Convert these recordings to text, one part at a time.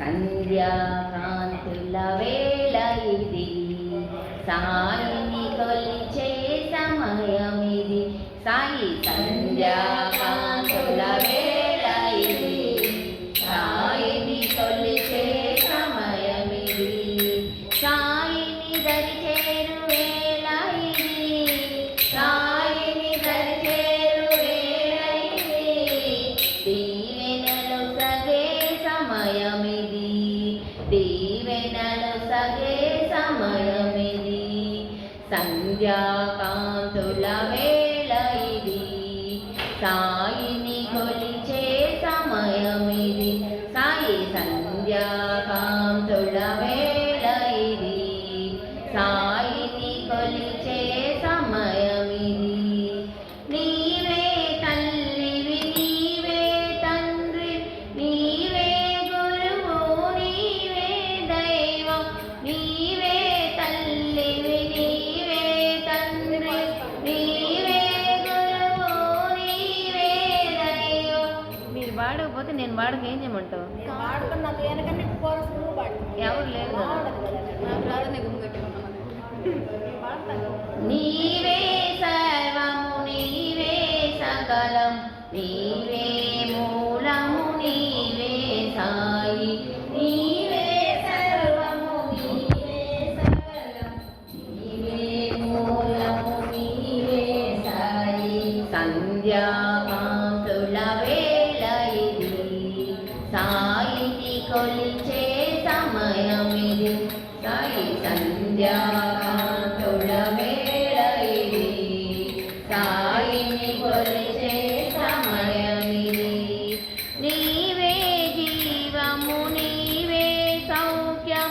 సంధ్యాకాంతుల ఇది సాయిని కొలిచే సమయమిది. సాయి సంధ్యాకాంతుల వేళ ఇది సాయిని కొలిచే సమయమిది. సాయిని దరిచేరు వేళ ఇది సాయిని దరిచేరు వేళ ఇది దీవెనలు సగే సమయమిది. దీవెనలు సమయమిది. సంధ్యాకాంతుల వేళ ఇది. సాయ పాడక ఏం చేయమంటావు? ఎవరు గుమ్మగట్టుకున్నాను నీవే సర్వము నీవే సకలం నీవే మూలము నీవే సాయి. నీవే సర్వము నీవే సకలం నీవే మూలము నీవే సాయి. సంధ్యాకాంతుల కొలిచే సమయమిది. సాయి సంధ్యాకాంతుల వేళ ఇది సాయిని కొలిచే సమయమిది. నీవే జీవము నీవే సౌఖ్యం.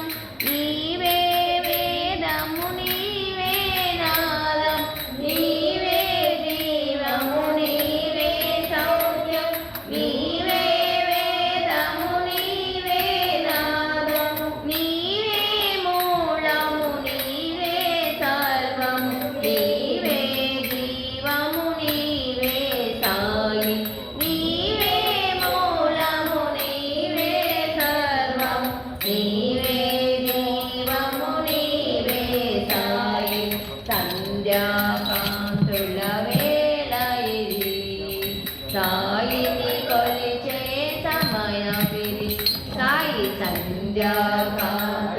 సాయి